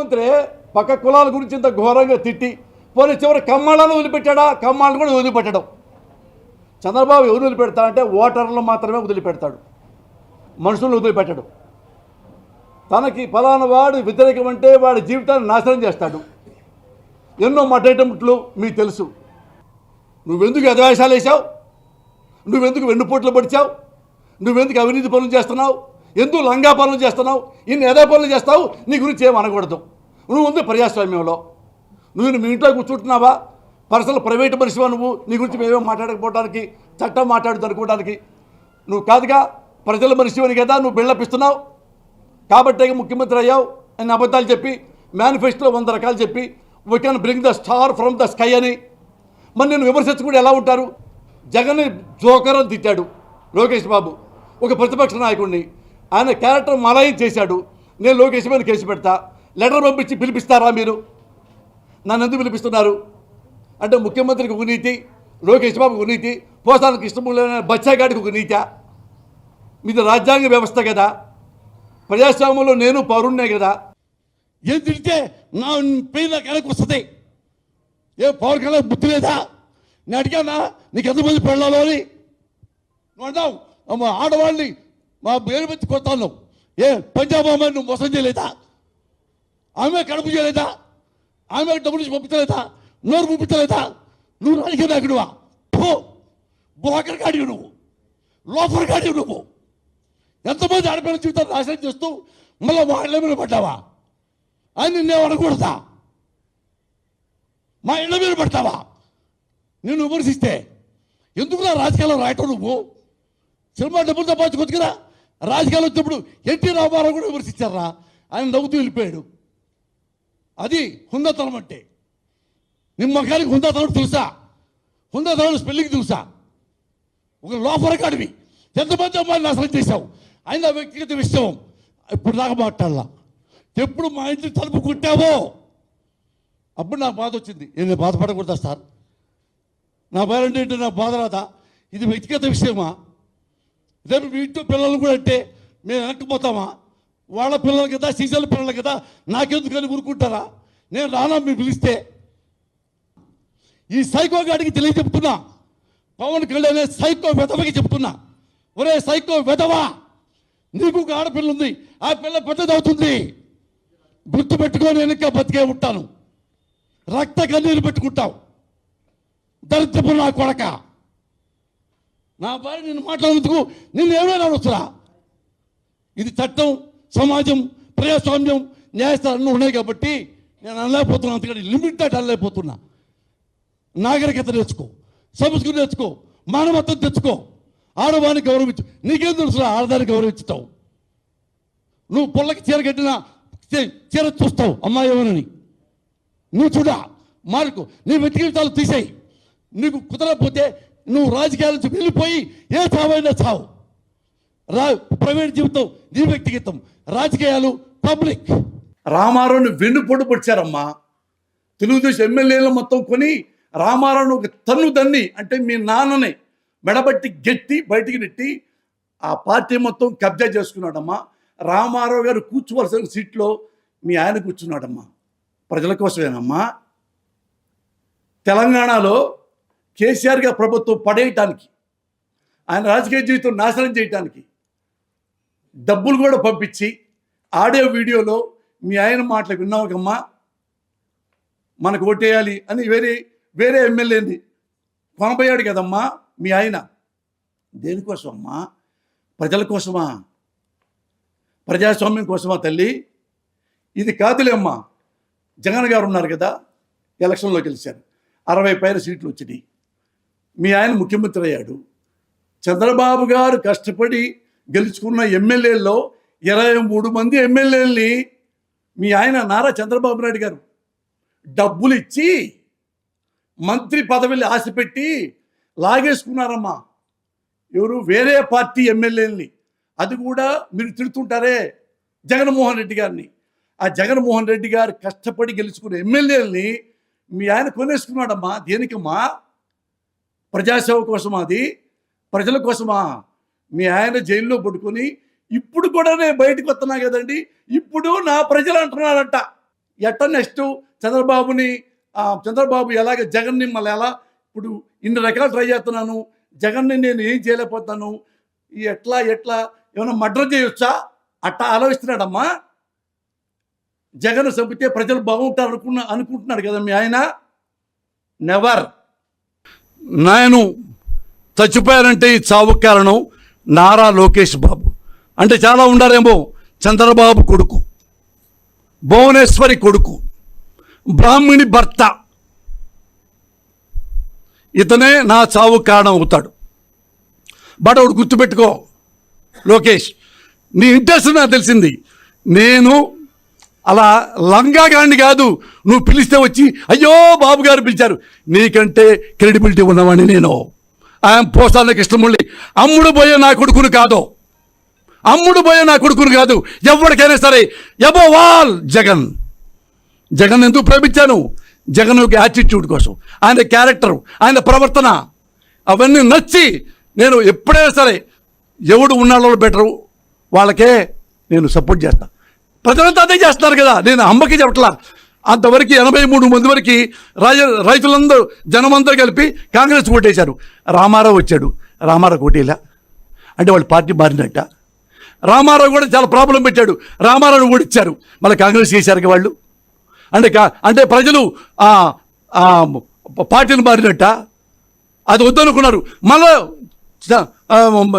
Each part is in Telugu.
ముఖ్యమంత్రి పక్క కులాల గురించి ఇంత ఘోరంగా తిట్టి పోనీ చివరి కమ్మాళ్ళను వదిలిపెట్టాడా? కమ్మాళ్ళను కూడా వదిలిపెట్టడం. చంద్రబాబు ఎవరు వదిలిపెడతా అంటే ఓటర్లను మాత్రమే వదిలిపెడతాడు. మనుషులను వదిలిపెట్టడు. తనకి ఫలానా వాడు వ్యతిరేకం అంటే వాడి జీవితాన్ని నాశనం చేస్తాడు. ఎన్నో మటేటముట్లు మీకు తెలుసు. నువ్వెందుకు ఎదవేషాలు వేసావు నువ్వెందుకు వెన్నుపోట్లు పడిచావు? నువ్వెందుకు అవినీతి పనులు చేస్తున్నావు? ఎందుకు లంగా పనులు చేస్తున్నావు? ఇన్ని ఎదో పనులు చేస్తావు? నీ గురించి ఏం అనకూడదు. నువ్వు ఉంది ప్రజాస్వామ్యంలో. నువ్వు మీ ఇంట్లో కూర్చుంటున్నావా? పర్సనల్ ప్రైవేట్ మనిషివా నువ్వు? నీ గురించి మేమేం మాట్లాడకపోవడానికి చట్టం మాట్లాడుదనుకోవడానికి నువ్వు కాదుగా ప్రజల మనిషివని కదా నువ్వు బిళ్ళపిస్తున్నావు. కాబట్టే ముఖ్యమంత్రి అయ్యావు అని అబద్ధాలు చెప్పి మేనిఫెస్టోలో వంద రకాలు చెప్పి we can bring the star from the sky అని. మరి నేను విమర్శించకుండా ఎలా ఉంటారు? జగన్ జోకరం తిట్టాడు లోకేష్ బాబు. ఒక ప్రతిపక్ష నాయకుడిని. ఆయన క్యారెక్టర్ మలాయి చేశాడు. నేను లోకేష్ మీద కేసు పెడతా. లెటర్ పంపించి పిలిపిస్తారా మీరు? నన్ను ఎందుకు పిలిపిస్తున్నారు? అంటే ముఖ్యమంత్రికి ఒక నీతి లోకేష్ బాబుకి ఒక నీతి పోసానికి ఇష్టం బచ్చాగాడికి ఒక నీతా. మీది రాజ్యాంగ వ్యవస్థ కదా. ప్రజాస్వామ్యంలో నేను పౌరుణ్ణే కదా. ఏం తిడితే నా పేరు నాకు వెనక్కి వస్తుంది. ఏ పవర్ కళ్యాణ్ బుద్ధి లేదా? నేను అడిగానా? నీకు ఎంతమంది పెళ్ళాలో అని. నువ్వు అన్నావు ఆడవాళ్ళని మా పేరు పెట్టి కొడతాను. ఏ పంజాబ్ అమ్మాయి నువ్వు మోసం చేయలేదా? ఆమె కడుపు చేయలేదా? ఆమె డబ్బులు పంపించలేదా? నోరు పంపించలేదా నువ్వు రాజకీయ నాయకుడువా? పో. బోకర్ కాడివి నువ్వు. లోఫర్ కాడివి నువ్వు. ఎంతమంది ఆడపిల్ల జీవితాన్ని నాశనం చేస్తూ మళ్ళీ మా మీద పడ్డావా? అని నిన్నే అనకూడదా మా ఇళ్ళ మీద పడతావా నిన్ను విమర్శిస్తే. ఎందుకు నా రాజకీయాల్లో రాయటం నువ్వు? సినిమా డబ్బులు సంపాదించుకోవచ్చు కదా? రాజకీయాలు వచ్చినప్పుడు ఎన్టీ రామారావు కూడా విమర్శించారా? ఆయన నవ్వుతూ వెళ్ళిపోయాడు. అది హుందతనం అంటే. నిమ్మకానికి హుందతనం తెలుసా? హుందతనం స్పెల్లింగ్ తెలుసా? ఒక లోపల కాడివి ఎంతమంది అమ్మాయిని నాశనం చేశావు? ఆయన వ్యక్తిగత విషయం. ఇప్పుడు దాకా మాట్లాడాల. ఎప్పుడు మా ఇంటి తలుపు కొట్టావో? అప్పుడు నాకు బాధ వచ్చింది. నేను బాధపడకూడదా సార్? నా పేరెంట్ ఏంటి? నాకు బాధ రాదా? ఇది వ్యక్తిగత విషయమా? రేపు మీ ఇంట్లో పిల్లలు కూడా అంటే మేము వెనక్కిపోతామా వాళ్ళ పిల్లలు కదా సీజన్ పిల్లలు కదా నాకెందుకని ఊరుకుంటారా? నేను రానా మీరు పిలిస్తే ఈ సైకో గాడికి తెలియజెప్తున్నా. పవన్ కళ్యాణ్ సైకో వెధవకి చెప్తున్నా. ఒరే సైకో వెధవా నీకు ఒక ఆడపిల్ల ఉంది ఆ పిల్ల పెద్దదవుతుంది. గుర్తు పెట్టుకొని వెనక బతికే ఉంటాను. రక్త కన్నీరు పెట్టుకుంటావు. దరిద్రపు నా కొడక. నా భార్య నేను మాట్లాడేందుకు నిన్ను ఏమైనా అనవసరా ఇది చట్టం సమాజం ప్రజాస్వామ్యం న్యాయస్థానం ఉన్నాయి కాబట్టి నేను అనలేకపోతున్నా అందుకని లిమిట్ దాటి అనలేకపోతున్నా. నాగరికత నేర్చుకో సంస్కృతి నేర్చుకో మానవత్వం తెచ్చుకో. ఆడవాన్ని గౌరవించు. నీకేం తెలుసు ఆడదాన్ని గౌరవించుతావు. నువ్వు పొల్లకి చీర కట్టినా చీర చూస్తావు అమ్మాయి ఏమనని నువ్వు చూడా మార్కు. నీ వ్యక్తిగతాలు తీసేయి. నీకు కుదరకపోతే నువ్వు రాజకీయాల నుంచి వెళ్ళిపోయి ఏ చావైనా చావు. రా ప్రైవేట్ జీవితం నీ వ్యక్తిగతం. రాజకీయాలు పబ్లిక్. రామారావుని వెన్నుపోటు పొడిచారమ్మా. తెలుగుదేశం ఎమ్మెల్యేలు మొత్తం కొని రామారావుని ఒక తన్ను దన్ని అంటే మీ నాన్నని మెడబట్టి గెట్టి బయటికి నెట్టి ఆ పార్టీ మొత్తం కబ్జా చేసుకున్నాడమ్మా. రామారావు గారు కూర్చోవలసిన సీట్లో మీ ఆయన కూర్చున్నాడమ్మా. ప్రజల కోసమేనమ్మా. తెలంగాణలో కేసీఆర్ గారి ప్రభుత్వం పడేయటానికి ఆయన రాజకీయ జీవితం నాశనం చేయటానికి డబ్బులు కూడా పంపించి ఆడియో వీడియోలో మీ ఆయన మాటలు విన్నావుకమ్మా మనకు ఓటేయాలి అని వేరే వేరే ఎమ్మెల్యేని కొనబోయాడు కదమ్మా మీ ఆయన. దేనికోసం అమ్మా ప్రజల కోసమా? ప్రజాస్వామ్యం కోసమా తల్లి? ఇది కాదులే అమ్మా. జగన్ గారు ఉన్నారు కదా ఎలక్షన్లో గెలిచారు. అరవై పైన సీట్లు వచ్చినాయి. మీ ఆయన ముఖ్యమంత్రి అయ్యాడు. చంద్రబాబు గారు కష్టపడి గెలుచుకున్న ఎమ్మెల్యేల్లో ఇరవై మూడు మంది ఎమ్మెల్యేల్ని మీ ఆయన నారా చంద్రబాబు నాయుడు గారు డబ్బులు ఇచ్చి మంత్రి పదవిని ఆశపెట్టి లాగేసుకున్నారమ్మా. ఎవరు? వేరే పార్టీ ఎమ్మెల్యేలని. అది కూడా మీరు తిడుతుంటారే జగన్మోహన్ రెడ్డి గారిని. ఆ జగన్మోహన్ రెడ్డి గారు కష్టపడి గెలుచుకున్న ఎమ్మెల్యేలని మీ ఆయన కొనేసుకున్నాడమ్మా. దేనికమ్మా? ప్రజాసేవ కోసమా అది? ప్రజల కోసమా? మీ ఆయన జైల్లో పడుకొని ఇప్పుడు కూడా నేను బయటకు వస్తున్నా కదండి. ఇప్పుడు నా ప్రజలు అంటున్నారంట. ఎట్ట నెక్స్ట్ చంద్రబాబుని చంద్రబాబు ఎలాగ జగన్ని మళ్ళీ ఎలా ఇప్పుడు ఇన్ని రకాలు ట్రై చేస్తున్నాను. జగన్ని నేను ఏం చేయలేకపోతాను. ఎట్లా ఎట్లా ఏమైనా మర్డర్ చేయొచ్చా? అట్టా ఆలోచిస్తున్నాడమ్మా. జగన్ చంపితే ప్రజలు బాగుంటారు అనుకున్న అనుకుంటున్నాడు కదా మీ ఆయన? నెవర్ నేను చచ్చిపోయారంటే ఈ చావు కారణం నారా లోకేష్ బాబు. అంటే చాలా ఉండారేమో చంద్రబాబు కొడుకు భువనేశ్వరి కొడుకు బ్రాహ్మణి భర్త. ఇతనే నా చావు కారణం అవుతాడు. బట్ ఒకటి గుర్తుపెట్టుకో లోకేష్ నీ ఇంట్రెస్ట్ నాకు తెలిసింది. నేను అలా లంగాగాండి కాదు నువ్వు పిలిస్తే వచ్చి అయ్యో బాబు గారు పిలిచారు. నీకంటే క్రెడిబిలిటీ ఉన్నవాడిని నేను. ఆయన పోసాల కృష్ణమురళి అమ్ముడు పోయే నా కొడుకును కాదు. అమ్ముడు పోయే నా కొడుకును కాదు ఎవరికైనా సరే. Above wall Jagan. జగన్ ఎందుకు ప్రేమించాను? జగన్ యొక్క యాటిట్యూడ్ కోసం. ఆయన క్యారెక్టర్ ఆయన ప్రవర్తన అవన్నీ నచ్చి నేను ఎప్పుడైనా సరే ఎవడు ఉన్నాళ్ళు బెటరు వాళ్ళకే నేను సపోర్ట్ చేస్తా. ప్రజలంతా అదే చేస్తున్నారు కదా నేను అమ్మకి చెప్పట్లా. అంతవరకు ఎనభై మూడు మంది వరకు రాజ రైతులందరూ జనమందరూ కలిపి కాంగ్రెస్ ఓటేశారు. రామారావు వచ్చాడు. రామారావు ఓటేలా? అంటే వాళ్ళు పార్టీ మారినట్ట. రామారావు కూడా చాలా ప్రాబ్లం పెట్టాడు. రామారావు కూడా ఇచ్చారు మళ్ళీ కాంగ్రెస్ చేశారు వాళ్ళు. అంటే కా- అంటే ప్రజలు పార్టీలు పార్టీని మారినట్ట. అది వద్దనుకున్నారు. మళ్ళా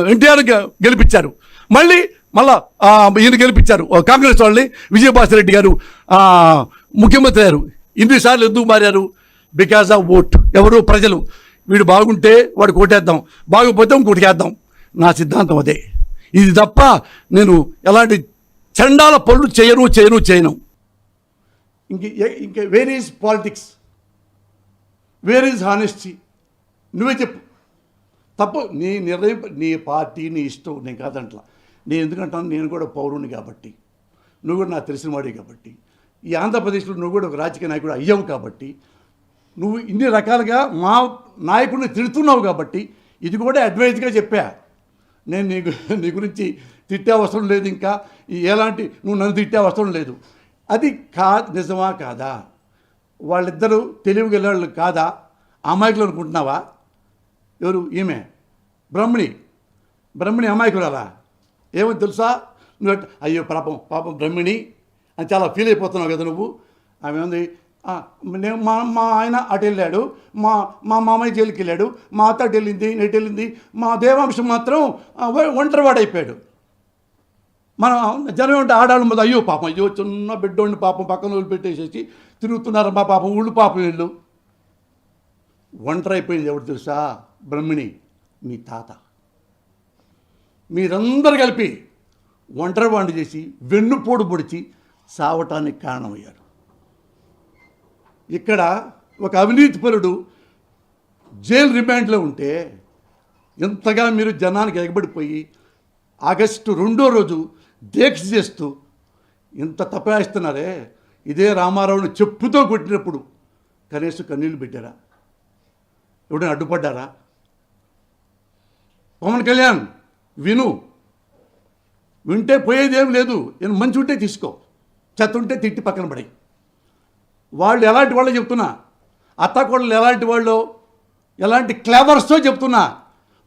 ఎన్టీఆర్ గెలిపించారు. మళ్ళీ మళ్ళా ఈయన గెలిపించారు. కాంగ్రెస్ వాళ్ళని విజయభాస్కర్ రెడ్డి గారు ముఖ్యమంత్రి అయ్యారు. ఇన్నిసార్లు ఎందుకు మారారు? Because of vote. ఎవరు? ప్రజలు. వీడు బాగుంటే వాడు కోటేద్దాం బాగుపోతే ఇంకోటి వేద్దాం. నా సిద్ధాంతం అదే. ఇది తప్ప నేను ఎలాంటి చండాల పనులు చేయను చేయను చేయను. ఇంక ఇంక where is politics where is honesty నువ్వే చెప్పు. తప్పు నీ నిర్ణయం నీ పార్టీ నీ ఇష్టం నేను కాదంట్లా. నేను ఎందుకంటాను? నేను కూడా పౌరుని కాబట్టి. నువ్వు కూడా నాకు తెలిసిన వాడి కాబట్టి. ఈ ఆంధ్రప్రదేశ్లో నువ్వు కూడా ఒక రాజకీయ నాయకుడు అయ్యావు కాబట్టి. నువ్వు ఇన్ని రకాలుగా మా నాయకుడిని తిడుతున్నావు కాబట్టి. ఇది కూడా అడ్వైజ్గా చెప్పా. నేను నీ నీ గురించి తిట్టే అవసరం లేదు ఇంకా. ఎలాంటి నువ్వు నన్ను తిట్టే అవసరం లేదు. అది కా నిజమా కాదా? వాళ్ళిద్దరూ తెలివి గెలవాళ్ళు కాదా? అమాయకులు అనుకుంటున్నావా? ఎవరు? ఈమె? బ్రహ్మణి. బ్రహ్మణి అమాయకురాలా? ఏమో తెలుసా? నువ్వు అయ్యో పాపం పాపం బ్రహ్మిణి అని చాలా ఫీల్ అయిపోతున్నావు కదా నువ్వు. ఆమె ఉంది నేను మా మా ఆయన అటు వెళ్ళాడు మా మా మామయ్య జైలుకి వెళ్ళాడు మా అత్త అటు వెళ్ళింది నెట్ వెళ్ళింది మా దేవాంశం మాత్రం ఒంటరివాడైపోయాడు. మనం జనం ఉంటే ఆడాళ్ళ మొదలు అయ్యో పాపం అయ్యో చిన్న బిడ్డోడిని పాపం పక్కన వదిలిపెట్టేసేసి తిరుగుతున్నారు మా పాపం ఊళ్ళు పాపం వీళ్ళు. ఒంటరి అయిపోయింది ఎవరు తెలుసా? బ్రహ్మిణి మీ తాత. మీరందరూ కలిపి ఒంటరి వాడిని చేసి వెన్నుపోటు పొడిచి సావటానికి కారణమయ్యారు. ఇక్కడ ఒక అవినీతిపరుడు జైలు రిమాండ్లో ఉంటే ఎంతగా మీరు జనానికి ఎగబడిపోయి ఆగస్టు రెండో రోజు దీక్ష చేస్తూ ఇంత తపాయిస్తున్నారే ఇదే రామారావుని చెప్పుతో కొట్టినప్పుడు కనీసం కన్నీళ్ళు పెట్టారా? ఎవడైనా అడ్డుపడ్డారా? పవన్ కళ్యాణ్ విను. వింటే పోయేది ఏం లేదు. నేను మంచి ఉంటే తీసుకో. చెత్త ఉంటే తిట్టి పక్కన పడే వాళ్ళు ఎలాంటి వాళ్ళు చెప్తున్నా. అత్తకోడలు ఎలాంటి వాళ్ళు ఎలాంటి క్లెవర్స్తో చెప్తున్నా.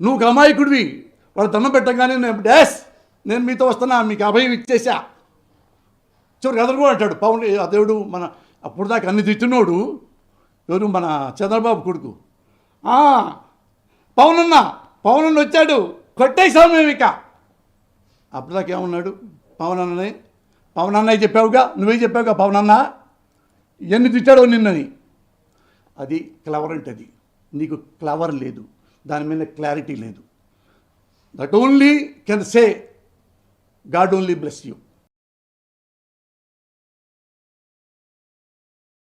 నువ్వు అమాయకుడివి వాళ్ళు దండం పెట్టగానే నేను డాష్ నేను మీతో వస్తున్నా మీకు అభయం ఇచ్చేసా. చివరికి కూడా అంటాడు పవన్ ఆ దేవుడు మన అప్పుడు దాకా అన్ని తిట్టినోడు ఎవరు మన చంద్రబాబు కొడుకు. పవనన్న పవన్ అన్న పవన్ అన్న వచ్చాడు కొట్టేసాం మేము ఇక. అప్పుడు దాకా ఏమన్నాడు పవన్ అన్ననే పవన్ అన్నయ్య చెప్పావుగా నువ్వే చెప్పావుగా పవన్ ఎన్ని తిట్టాడో నిన్నని అది క్లవర్ అంటే అది నీకు క్లవర్ లేదు. దాని మీద క్లారిటీ లేదు. That only can say god only bless you